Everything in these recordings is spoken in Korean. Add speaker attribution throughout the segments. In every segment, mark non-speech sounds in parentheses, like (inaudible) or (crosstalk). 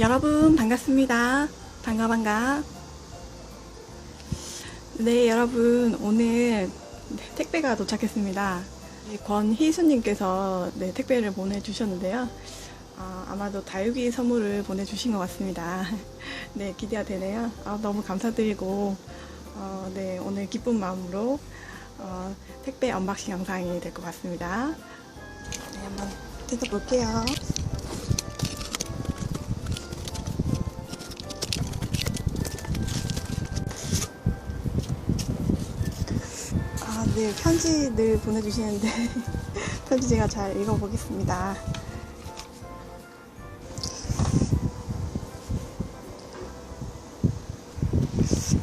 Speaker 1: 여러분 반갑습니다. 반가 반가. 네 여러분 오늘 네, 택배가 도착했습니다. 네, 권희수님께서 네, 택배를 보내주셨는데요. 아, 아마도 다육이 선물을 보내주신 것 같습니다. (laughs) 네 기대가 되네요. 아, 너무 감사드리고 어, 네 오늘 기쁜 마음으로 어, 택배 언박싱 영상이 될 것 같습니다. 네 한번 뜯어볼게요. 네, 편지 늘 보내주시는데, (laughs) 편지 제가 잘 읽어보겠습니다.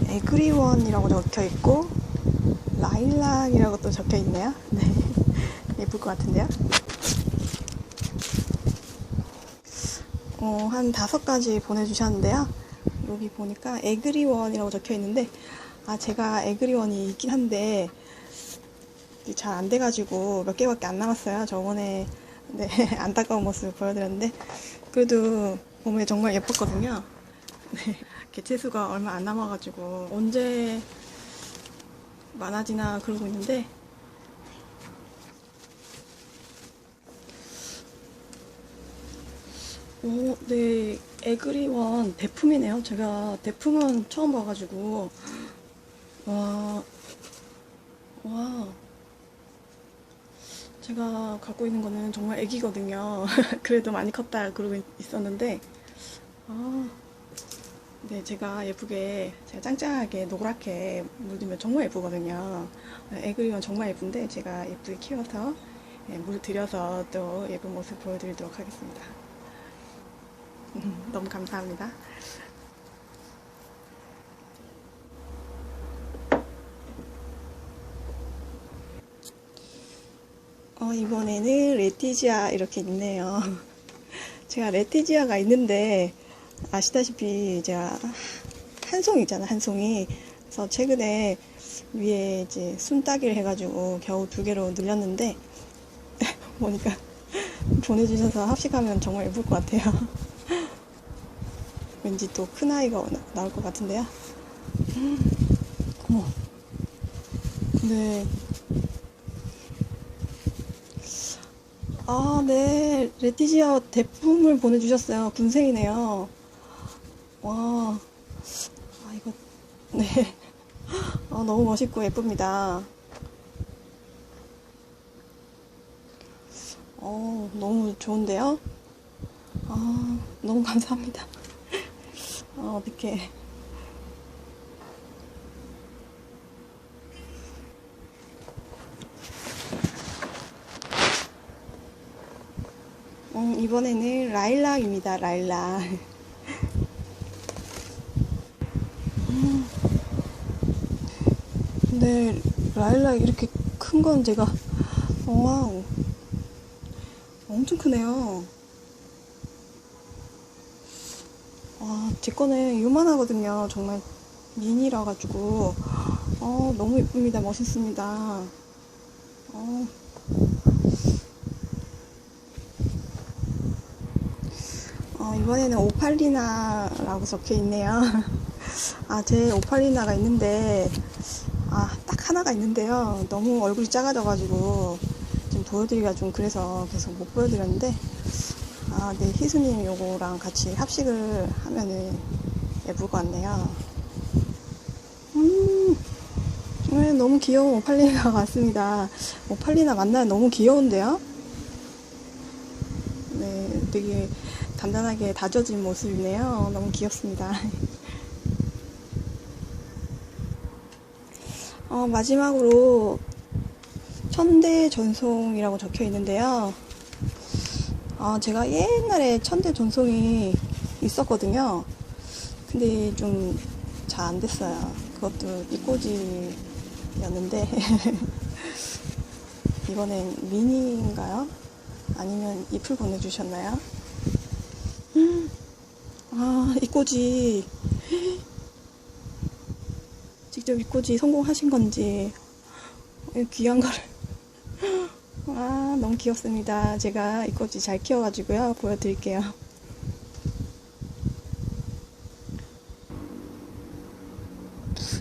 Speaker 1: 에그리원이라고 적혀 있고, 라일락이라고 또 적혀 있네요. (laughs) 네. 예쁠 것 같은데요. 어, 한 다섯 가지 보내주셨는데요. 여기 보니까 에그리원이라고 적혀 있는데, 아, 제가 에그리원이 있긴 한데, 잘 안 돼가지고 몇 개밖에 안 남았어요. 저번에, 네, (laughs) 안타까운 모습을 보여드렸는데, 그래도 보면 정말 예뻤거든요. 네, 개체수가 얼마 안 남아가지고, 언제 많아지나 그러고 있는데, 오, 네, 에그리원 대품이네요. 제가 대품은 처음 봐가지고, 와, 와. 제가 갖고 있는 거는 정말 애기거든요. (laughs) 그래도 많이 컸다 그러고 있- 있었는데, 아, 네, 제가 예쁘게, 제가 짱짱하게 노랗게 물들면 정말 예쁘거든요. 에그리원 정말 예쁜데, 제가 예쁘게 키워서, 예, 물 들여서 또 예쁜 모습 보여드리도록 하겠습니다. 음, (laughs) 너무 감사합니다. 어, 이번에는 레티지아 이렇게 있네요. (laughs) 제가 레티지아가 있는데, 아시다시피 제가 한 송이 있잖아, 한 송이. 그래서 최근에 위에 이제 순따기를 해가지고 겨우 두 개로 늘렸는데, (laughs) 보니까 (laughs) 보내주셔서 합식하면 정말 예쁠 것 같아요. 왠지 또 큰 아이가 나- 나올 것 같은데요. 음, 어머. 네. 아, 네. 레티지아 대품을 보내주셨어요. 군생이네요. 와. 아, 이거, 네. 아, 너무 멋있고 예쁩니다. 어, 너무 좋은데요? 아, 너무 감사합니다. 아, (laughs) 어떡해. 음, 이번에는 라일락입니다, 라일락. 음. 근데 라일락 이렇게 큰 건 제가, 와우. 엄청 크네요. 와, 제 거는 요만하거든요. 정말 미니라 가지고. 어, 너무 예쁩니다. 멋있습니다. 어. 어, 이번에는 오팔리나라고 적혀 있네요. (laughs) 아, 제 오팔리나가 있는데, 아, 딱 하나가 있는데요. 너무 얼굴이 작아져가지고, 좀 보여드리기가 좀 그래서 계속 못 보여드렸는데, 아, 네, 희수님 요거랑 같이 합식을 하면은 예쁠 것 같네요. 음, 네, 너무 귀여운 오팔리나가 왔습니다. (laughs) 오팔리나 만나면 너무 귀여운데요? 네, 되게 단단하게 다져진 모습이네요. 너무 귀엽습니다. (laughs) 어, 마지막으로 천대 전송이라고 적혀 있는데요. 아, 제가 옛날에 천대 전송이 있었거든요. 근데 좀 잘 안 됐어요. 그것도 이꼬지였는데 (laughs) 이번엔 미니인가요? 아니면 잎을 보내주셨나요? 아, 이꼬지. 직접 이꼬지 성공하신 건지. 귀한 거를. 아, 너무 귀엽습니다. 제가 이꼬지 잘 키워가지고요. 보여드릴게요.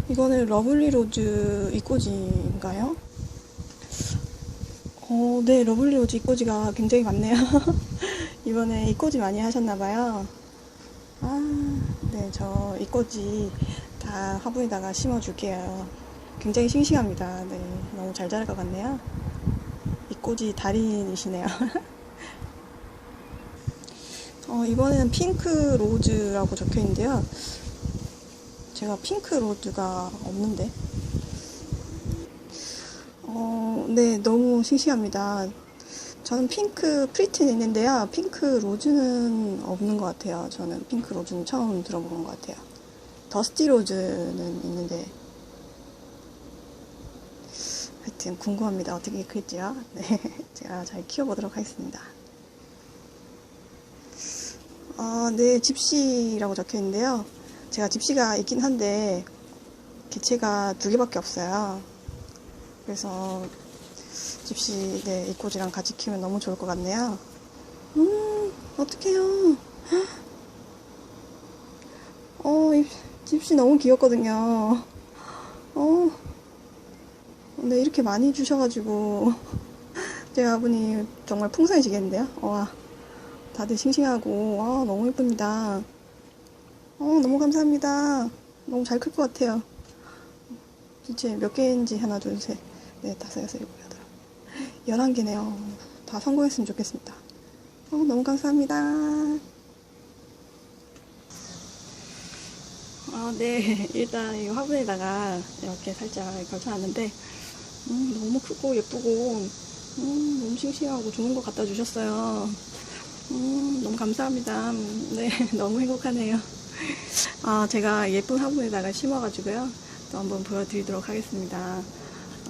Speaker 1: 이거는 러블리 로즈 이꼬지인가요? 어, 네, 러블리 로즈 이꼬지가 굉장히 많네요. (laughs) 이번에 이꼬지 많이 하셨나봐요. 아, 네, 저 이꼬지 다 화분에다가 심어줄게요. 굉장히 싱싱합니다. 네, 너무 잘 자랄 것 같네요. 이꼬지 달인이시네요. (laughs) 어, 이번에는 핑크 로즈라고 적혀 있는데요. 제가 핑크 로즈가 없는데. 어, 네, 너무 싱싱합니다. 저는 핑크 프리티는 있는데요. 핑크 로즈는 없는 것 같아요. 저는 핑크 로즈는 처음 들어보는 것 같아요. 더스티 로즈는 있는데. 하여튼 궁금합니다. 어떻게 클지요? (laughs) 네, 제가 잘 키워보도록 하겠습니다. 아, 네, 집시라고 적혀 있는데요. 제가 집시가 있긴 한데, 개체가 두 개밖에 없어요. 그래서, 집시, 네, 이꼬지랑 같이 키우면 너무 좋을 것 같네요. 음, 어떡해요. (gasps) 어, 이 집시 너무 귀엽거든요. 어, 네, 이렇게 많이 주셔가지고, (laughs) 제 아버님 정말 풍성해지겠는데요? 와. 다들 싱싱하고 와 너무 예쁩니다. 어 너무 감사합니다. 너무 잘 클 것 같아요. 진짜 몇 개인지 하나 둘 셋 넷 다섯 여섯 일곱 여덟 열한 개네요. 다 성공했으면 좋겠습니다. 어 너무 감사합니다. 아, 네. (laughs) 일단 이 화분에다가 이렇게 살짝 걸쳐놨는데, 음, 너무 크고 예쁘고, 음, 너무 싱싱하고 좋은 거 갖다 주셨어요. 음, 너무 감사합니다. 음, 네, (laughs) 너무 행복하네요. 아, 제가 예쁜 화분에다가 심어가지고요. 또 한번 보여드리도록 하겠습니다.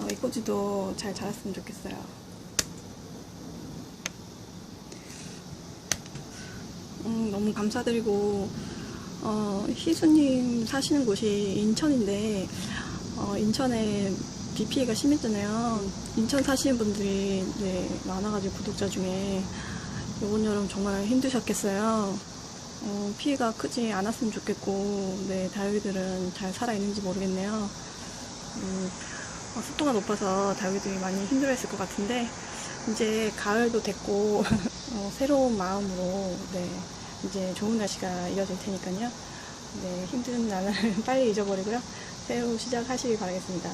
Speaker 1: 어, 이 꼬지도 잘 자랐으면 좋겠어요. 음, 너무 감사드리고, 어, 희수님 사시는 곳이 인천인데, 어, 인천에 비 피해가 심했잖아요. 인천 사시는 분들이 네, 많아가지고 구독자 중에 이번 여름 정말 힘드셨겠어요. 어, 피해가 크지 않았으면 좋겠고, 네, 다육이들은 잘 살아있는지 모르겠네요. 음, 어, 습도가 높아서 다육이들이 많이 힘들어했을 것 같은데, 이제 가을도 됐고, (laughs) 어, 새로운 마음으로, 네, 이제 좋은 날씨가 이어질 테니까요. 네, 힘든 날을 (laughs) 빨리 잊어버리고요. 새로 시작하시길 바라겠습니다.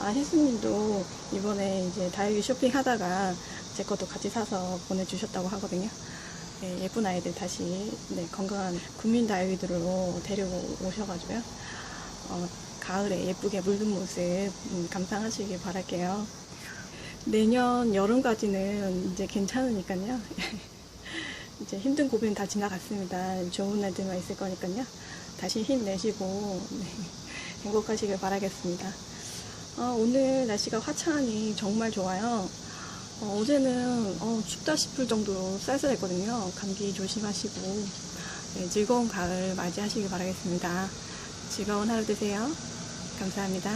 Speaker 1: 아, 희수님도 이번에 이제 다육이 쇼핑 하다가 제 것도 같이 사서 보내주셨다고 하거든요. 네, 예쁜 아이들 다시 네, 건강한 국민 다육이들로 데려오셔가지고요. 어, 가을에 예쁘게 물든 모습 음, 감상하시길 바랄게요. 내년 여름까지는 이제 괜찮으니까요. (laughs) 이제 힘든 고비는 다 지나갔습니다. 좋은 날들만 있을 거니까요. 다시 힘내시고 네, (laughs) 행복하시길 바라겠습니다. 어, 오늘 날씨가 화창하니 정말 좋아요. 어, 제는 어, 춥다 싶을 정도로 쌀쌀했거든요. 감기 조심하시고 네, 즐거운 가을 맞이하시길 바라겠습니다. 즐거운 하루 되세요. 감사합니다.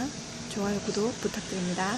Speaker 1: 좋아요, 구독 부탁드립니다.